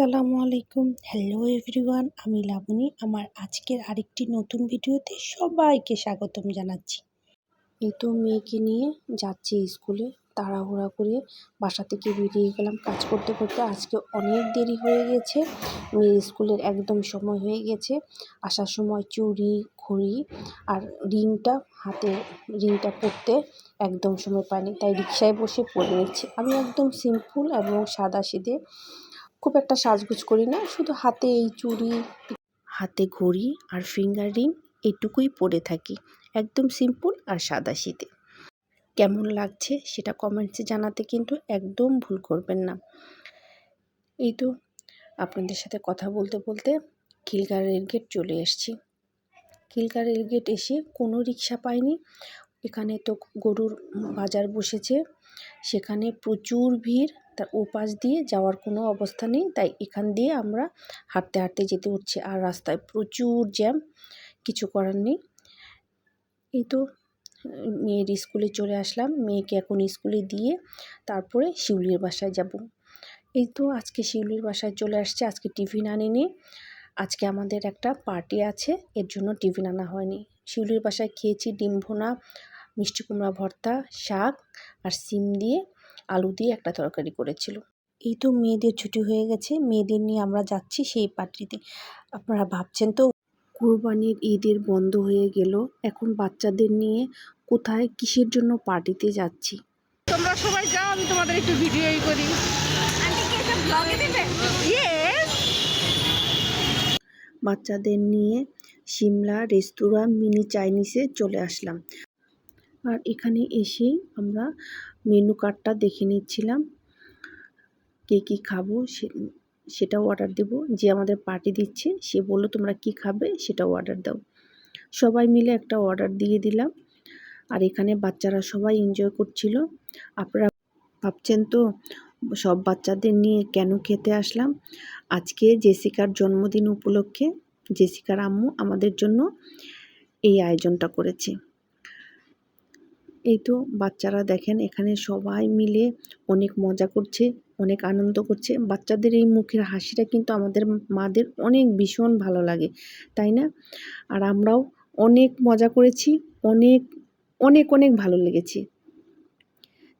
আসসালামু আলাইকুম। Hello everyone আমি লাবণী। আমার আজকের আরেকটি নতুন ভিডিওতে সবাইকে স্বাগতম জানাচ্ছি। এই তো মেয়েকে নিয়ে যাচ্ছি স্কুলে, তাড়াহুড়া করে বাসা থেকে বেরিয়ে গেলাম। কাজ করতে করতে আজকে অনেক দেরি হয়ে গেছে। মেয়ের স্কুলের একদম সময় হয়ে গেছে। আসার সময় চুড়ি, ঘড়ি আর রিংটা, হাতে রিংটা পরতে একদম সময় পাইনি। তাই রিক্সায় বসে পরে নিচ্ছি আমি একদম সিম্পল এবং সাদা সিধে খুব একটা সাজগুজ করি না, শুধু হাতে এই চুড়ি, হাতে ঘড়ি আর ফিঙ্গার রিং এইটুকুই পরে থাকি, একদম সিম্পল আর সাদা শীতে কেমন লাগছে সেটা কমেন্টসে জানাতে কিন্তু একদম ভুল করবেন না। এই তো, আপনাদের সাথে কথা বলতে বলতে খিলগা রেলগেট চলে এসছি। খিলগা রেলগেট এসে কোনো রিক্সা পাইনি, এখানে তো গরুর বাজার বসেছে, সেখানে প্রচুর ভিড় তার ওপাশ দিয়ে যাওয়ার কোনো অবস্থা নেই। তাই এখান দিয়ে আমরা হাঁটতে হাঁটতে যেতে হচ্ছে। আর রাস্তায় প্রচুর জ্যাম। কিছু করার নেই। এই তো, মেয়ের স্কুলে চলে আসলাম। মেয়েকে এখন স্কুলে দিয়ে তারপরে শিউলির বাসায় যাব। এই তো, আজকে শিউলির বাসায় চলে আসছে। আজকে টিফিন আনিনি আজকে আমাদের একটা পার্টি আছে। এর জন্য টিফিন আনা হয়নি। শিউলির বাসায় খেয়েছি ডিম ভোনা, মিষ্টি কুমড়া ভর্তা, শাক আর সিম দিয়ে আলু দিয়ে একটা তরকারি করেছিল। এই তো মেয়েদের ছুটি হয়ে গেছে মেয়েদের নিয়ে আমরা যাচ্ছি সেই পার্টিতে। আপনারা ভাবছেন তো কুরবানির ঈদের বন্ধ হয়ে গেল এখন বাচ্চাদের নিয়ে কোথায় কিসের জন্য পার্টিতে যাচ্ছি? তোমরা সবাই যাও আমি তোমাদের একটু ভিডিওই করি। বাচ্চাদের নিয়ে সিমলা রেস্তোরাঁ মিনি চাইনিজে চলে আসলাম। আর এখানে এসেই আমরা মেনু কার্ডটা দেখে নিচ্ছিলাম। কে কী খাব সেটাও অর্ডার দেব। যে আমাদের পার্টি দিচ্ছে, সে বলল, তোমরা কি খাবে? সেটাও অর্ডার দাও। সবাই মিলে একটা অর্ডার দিয়ে দিলাম। আর এখানে বাচ্চারা সবাই এনজয় করছিল। আপনারা ভাবছেন তো, সব বাচ্চাদের নিয়ে কেন খেতে আসলাম? আজকে জেসিকার জন্মদিন উপলক্ষে জেসিকার আম্মু আমাদের জন্য এই আয়োজনটা করেছে। এই তো বাচ্চারা দেখেন, এখানে সবাই মিলে অনেক মজা করছে, অনেক আনন্দ করছে। বাচ্চাদের এই মুখের হাসিটা কিন্তু আমাদের মাদের অনেক ভীষণ ভালো লাগে, তাই না? আর আমরাও অনেক মজা করেছি, অনেক অনেক অনেক ভালো লেগেছে।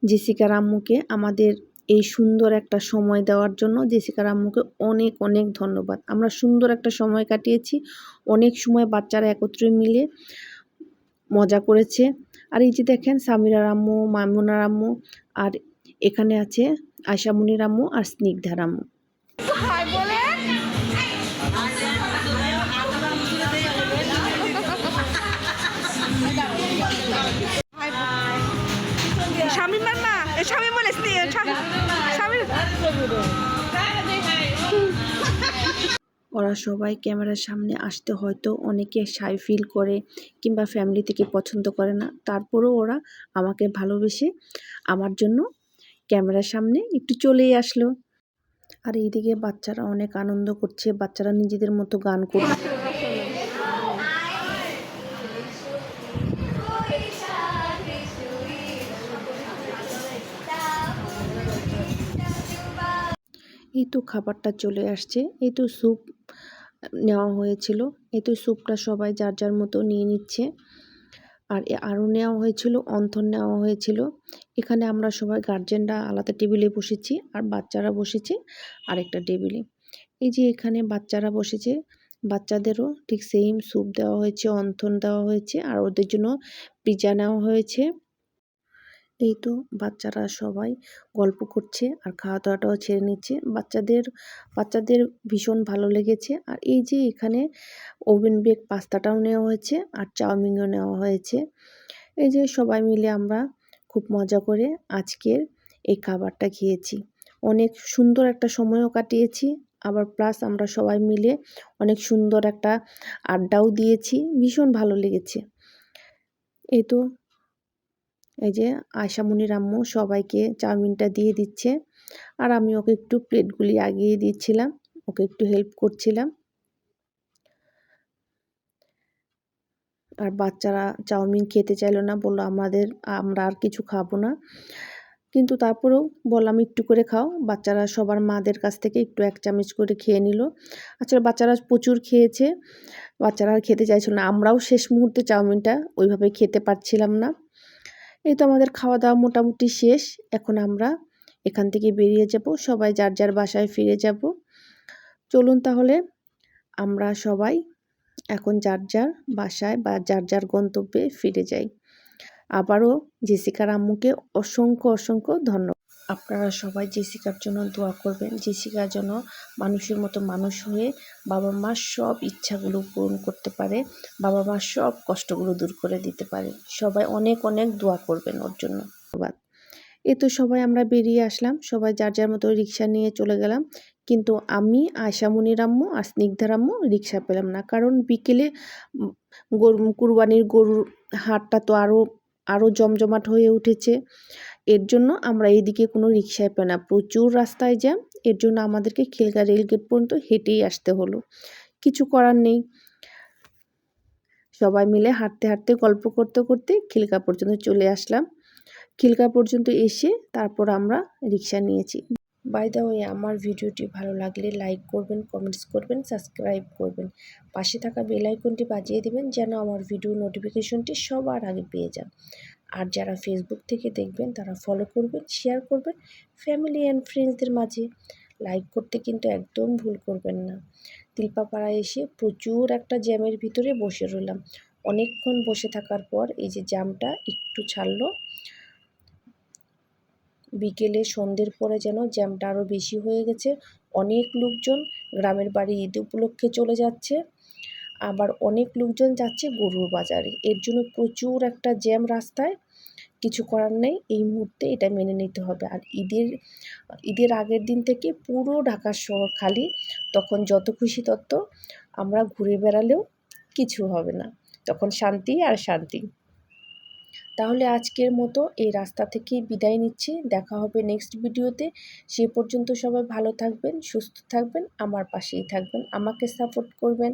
জেসিকার আম্মুকে আমাদের এই সুন্দর একটা সময় দেওয়ার জন্য জেসিকার আম্মুকে অনেক অনেক ধন্যবাদ। আমরা সুন্দর একটা সময় কাটিয়েছি, অনেক সময় বাচ্চারা একত্রে মিলে মজা করেছে। আর এই যে দেখেন সামিরার আম্মু মামুনার আম্মু আর এখানে আছে আশামুনির আম্মু আর স্নিগ্ধার আম্মু হাই বলে শামিম মাম্মা, এ বলে স্নে- শা- শামিম ওরা সবাই ক্যামেরার সামনে আসতে হয়তো অনেকে সাই ফিল করে কিংবা ফ্যামিলি থেকে পছন্দ করে না। তারপরেও ওরা আমাকে ভালোবেসে আমার জন্য ক্যামেরার সামনে একটু চলেই আসলো। আর এইদিকে বাচ্চারা অনেক আনন্দ করছে, বাচ্চারা নিজেদের মতো গান করছে। এই তো খাবারটা চলে আসছে এই তো স্যুপ নেওয়া হয়েছিল এই তো স্যুপটা সবাই যার যার মতো নিয়ে নিচ্ছে। আর আরও নেওয়া হয়েছিল, অন্থন নেওয়া হয়েছিল। এখানে আমরা সবাই গার্জেনরা আলাদা টেবিলে বসেছি, আর বাচ্চারা বসেছে আরেকটা টেবিলে এই যে এখানে বাচ্চারা বসেছে, বাচ্চাদেরও ঠিক সেম স্যুপ দেওয়া হয়েছে, অন্থন দেওয়া হয়েছে, আর ওদের জন্য পিজা নেওয়া হয়েছে। এই তো বাচ্চারা সবাই গল্প করছে আর খাওয়া দাওয়াটাও ছেড়ে নিচ্ছে। বাচ্চাদের বাচ্চাদের ভীষণ ভালো লেগেছে। আর এই যে এখানে ওভেন বেক পাস্তাটাও নেওয়া হয়েছে আর চাউমিনও নেওয়া হয়েছে। এই যে সবাই মিলে আমরা খুব মজা করে আজকের এই খাবারটা খেয়েছি। অনেক সুন্দর একটা সময়ও কাটিয়েছি, আবার প্লাস আমরা সবাই মিলে অনেক সুন্দর একটা আড্ডাও দিয়েছি। ভীষণ ভালো লেগেছে। এই তো এই যে আশামণির আম্মু সবাইকে চাউমিনটা দিয়ে দিচ্ছে। আর আমি ওকে একটু প্লেটগুলি আগিয়ে দিচ্ছিলাম, ওকে একটু হেল্প করছিলাম। আর বাচ্চারা চাউমিন খেতে চাইলো না, বলল আমাদের, আমরা আর কিছু খাব না। কিন্তু তারপরেও বললাম, একটু করে খাও। বাচ্চারা সবার মাদের কাছ থেকে একটু এক চামচ করে খেয়ে নিল। আসলে বাচ্চারা প্রচুর খেয়েছে। বাচ্চারা আর খেতে চাইছিল না। আমরাও শেষ মুহূর্তে চাউমিনটা ওইভাবে খেতে পারছিলাম না। এই তো আমাদের খাওয়া দাওয়া মোটামুটি শেষ। এখন আমরা এখান থেকে বেরিয়ে যাব। সবাই যার যার বাসায় ফিরে যাব। চলুন তাহলে আমরা সবাই এখন যার যার বাসায় বা যার যার গন্তব্যে ফিরে যাই। আবারও জেসিকার আম্মুকে অসংখ্য অসংখ্য ধন্যবাদ। আপনারা সবাই জেসিকার জন্য দোয়া করবেন। জেসিকা যেন মানুষের মতো মানুষ হয়ে বাবা মার সব ইচ্ছাগুলো পূরণ করতে পারে, বাবা মার সব কষ্টগুলো দূর করে দিতে পারে। সবাই অনেক অনেক দোয়া করবেন ওর জন্য। ধন্যবাদ। এ তো সবাই আমরা বেরিয়ে আসলাম। সবাই যার যার মতো রিক্সা নিয়ে চলে গেলাম। কিন্তু আমি আয়সামনির আম্মু আর স্নিগ্ধার রিক্সা পেলাম না। কারণ বিকেলে গরু, কুরবানির গরুর হাটটা তো আরও আরও জমজমাট হয়ে উঠেছে। এর জন্য আমরা এইদিকে কোনো রিক্সায় পাই না, প্রচুর রাস্তায় জ্যাম, এর জন্য আমাদেরকে খিলগা রেলগেট পর্যন্ত হেঁটেই আসতে হলো। কিছু করার নেই। সবাই মিলে হাঁটতে হাঁটতে, গল্প করতে করতে খিলকা পর্যন্ত চলে আসলাম। খিলকা পর্যন্ত এসে তারপর আমরা রিক্সা নিয়েছি। বাই দ্য ওয়ে আমার ভিডিওটি ভালো লাগলে লাইক করবেন কমেন্টস করবেন সাবস্ক্রাইব করবেন। পাশে থাকা বেল আইকনটি বাজিয়ে দেবেন যেন আমার ভিডিও নোটিফিকেশনটি সবার আগে পেয়ে যান। আর যারা ফেসবুক থেকে দেখবেন, তারা ফলো করবেন শেয়ার করবেন ফ্যামিলি অ্যান্ড ফ্রেন্ডসদের মাঝে। লাইক করতে কিন্তু একদম ভুল করবেন না। তিলপাপাড়ায় এসে প্রচুর একটা জ্যামের ভিতরে বসে রইলাম। অনেকক্ষণ বসে থাকার পর এই যে জ্যামটা একটু ছাড়লো। বিকেলে সন্ধ্যের পরে যেন জ্যামটা আরও বেশি হয়ে গেছে। অনেক লোকজন গ্রামের বাড়ি ঈদ উপলক্ষে চলে যাচ্ছে। আবার অনেক লোকজন যাচ্ছে গরুর বাজারে। এর জন্য প্রচুর একটা জ্যাম রাস্তায়। কিছু করার নেই। এই মুহূর্তে এটা মেনে নিতে হবে। আর ঈদের ঈদের আগের দিন থেকে পুরো ঢাকা শহর খালি। তখন যত খুশি তত। আমরা ঘুরে বেড়ালেও কিছু হবে না। তখন শান্তি আর শান্তি। তাহলে আজকের মতো এই রাস্তা থেকেই বিদায় নিচ্ছি। দেখা হবে নেক্সট ভিডিওতে। সে পর্যন্ত সবাই ভালো থাকবেন, সুস্থ থাকবেন, আমার পাশেই থাকবেন। আমাকে সাপোর্ট করবেন।